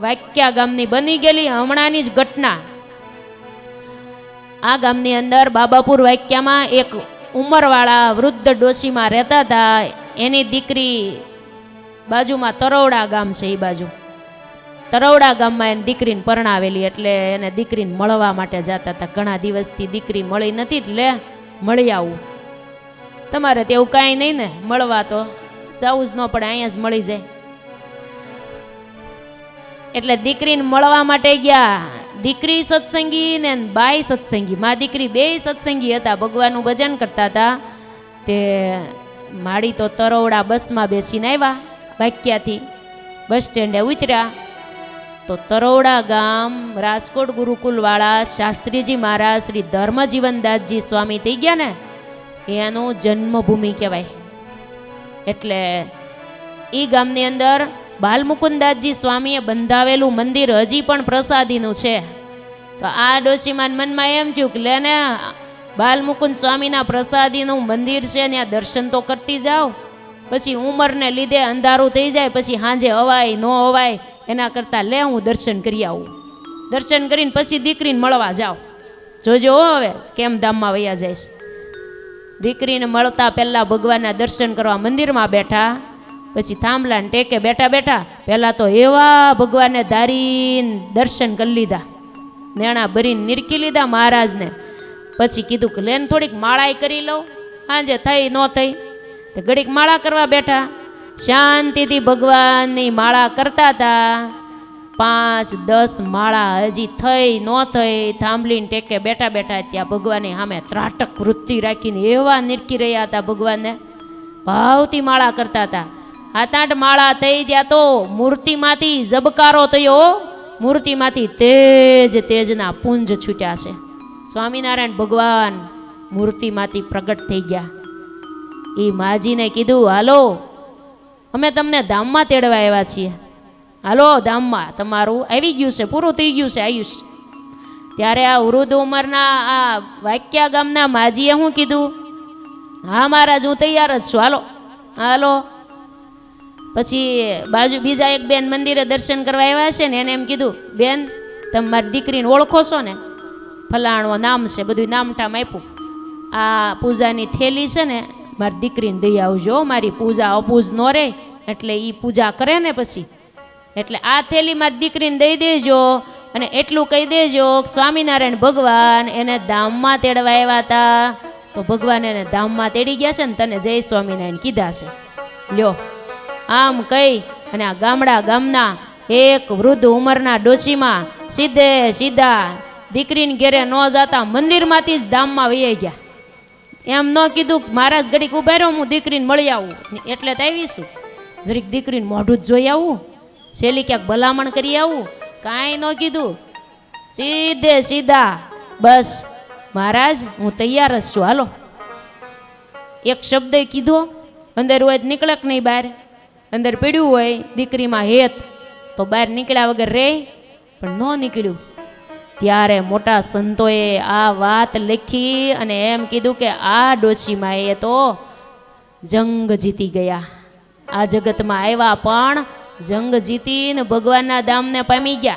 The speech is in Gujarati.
વાક્યા ગામની બની ગયેલી હમણાંની જ ઘટના. આ ગામની અંદર બાબાપુર વાક્યામાં એક ઉંમરવાળા વૃદ્ધ ડોશીમાં રહેતા હતા. એની દીકરી બાજુમાં તરવડા ગામ છે એ બાજુ. તરવડા ગામમાં એની દીકરીને પરણાવેલી એટલે એને દીકરીને મળવા માટે જતા હતા. ઘણા દિવસથી દીકરી મળી નથી એટલે મળી આવું. તમારે તેવું કાંઈ નહીં ને, મળવા તો. જવું જ ન પડે, અહીંયા જ મળી જાય. એટલે દીકરીને મળવા માટે ગયા. દીકરી સત્સંગી ને બાઈ સત્સંગી. મા દીકરી બે સત્સંગી હતા. ભગવાનનું ભજન કરતા હતા. તે માળી તો તરોવડા બસમાં બેસીને આવ્યા. વાક્યાથી બસ સ્ટેન્ડે ઉતર્યા. તો તરોવડા ગામ રાજકોટ ગુરુકુલવાળા શાસ્ત્રીજી મહારાજ શ્રી ધર્મજીવનદાસજી સ્વામી થઈ ગયા ને, એનું જન્મભૂમિ કહેવાય. એટલે એ ગામની અંદર બાલમુકુંદાસજી સ્વામીએ બંધાવેલું મંદિર હજી પણ પ્રસાદીનું છે. તો આ ડોશીમાન મનમાં એમ થયું કે લેને બાલમુકુંદ સ્વામીના પ્રસાદીનું મંદિર છે ત્યાં દર્શન તો કરતી જાઓ. પછી ઉંમરને લીધે અંધારું થઈ જાય, પછી સાંજે અવાય, ન અવાય, એના કરતાં લે હું દર્શન કરી આવું. દર્શન કરીને પછી દીકરીને મળવા જાઓ. જોજો હવે, કેમ ધામમાં વૈયા જઈશ દીકરીને મળતા પહેલાં ભગવાનના દર્શન કરવા મંદિરમાં બેઠા. પછી થાંભલાને ટેકે બેઠા બેઠા પહેલાં તો એવા ભગવાનને ધારીને દર્શન કરી લીધા. નેણા ભરીને નિરકી લીધા મહારાજને. પછી કીધું કે, લેન થોડીક માળાઈ કરી લઉં. સાંજે થઈ, ન થઈ. તો ઘડીક માળા કરવા બેઠા. શાંતિથી ભગવાનની માળા કરતા હતા. પાંચ, દસ માળા હજી થઈ, ન થઈ, થાંભલીને ટેકે બેઠા બેઠા ત્યાં ભગવાનની સામે ત્રાટક વૃત્તિ રાખીને એવા નિરકી રહ્યા હતા ભગવાનને. ભાવથી માળા કરતા હતા. હાથ આઠ માળા થઈ ગયા તો મૂર્તિમાંથી ઝબકારો થયો. મૂર્તિમાંથી તેજ તેજના પુંજ છૂટ્યા છે. સ્વામિનારાયણ ભગવાન મૂર્તિમાંથી પ્રગટ થઈ ગયા. એ માજીને કીધું, હાલો, અમે તમને ધામમાં તેડવા આવ્યા છીએ. હાલો, ધામમાં. તમારું આવી ગયું છે, પૂરું થઈ ગયું છે આયુષ. ત્યારે આ વૃદ્ધ ઉંમરના આ વાક્યા ગામના માજીએ શું કીધું? હા મહારાજ, હું તૈયાર જ છું. હાલો હાલો. પછી બાજુ બીજા એક બેન મંદિરે દર્શન કરવા આવ્યા છે ને, એને એમ કીધું, બેન, તમે મારી દીકરીને ઓળખો છો ને? ફલાણો નામ છે, બધું નામઠામ આપ્યું. આ પૂજાની થેલી છે ને, મારી દીકરીને દઈ આવજો, મારી પૂજા અપૂજ ન રહે એટલે એ પૂજા કરે ને પછી. એટલે આ થેલી મારી દીકરીને દઈ દેજો અને એટલું કહી દેજો સ્વામિનારાયણ ભગવાન એને ધામમાં તેડવા આવ્યા હતા તો ભગવાન એને ધામમાં તેડી ગયા છે ને, તને જય સ્વામિનારાયણ કીધા છે. લ્યો. આમ કહી અને આ ગામડા ગામના એક વૃદ્ધ ઉંમરના ડોશીમાં સીધે સીધા દીકરીને ઘેરે ન જતા મંદિરમાંથી જ ધામમાં વહી ગયા. એમ ન કીધું મહારાજ ઘડીક ઊભા રહ્યો હું દીકરીને મળી આવું. એટલે તો આવીશું જરીક દીકરીને મોઢું જ જોઈ આવું શેલી ક્યાંક ભલામણ કરી આવું. કાંઈ ન કીધું. સીધે સીધા, બસ, મહારાજ, હું તૈયાર જ છું. હાલો. એક શબ્દ કીધો અંદર હોય નીકળક નહીં બહાર. અંદર પીડ્યું હોય, દીકરીમાં હેત, તો બહાર નીકળ્યા વગર રે, પણ ન નીકળ્યું. ત્યારે મોટા સંતોએ આ વાત લખી અને એમ કીધું કે આ ડોશીમાં એ તો જંગ જીતી ગયા. આ જગતમાં આવ્યા પણ જંગ જીતીને ભગવાનના દામને પામી ગયા.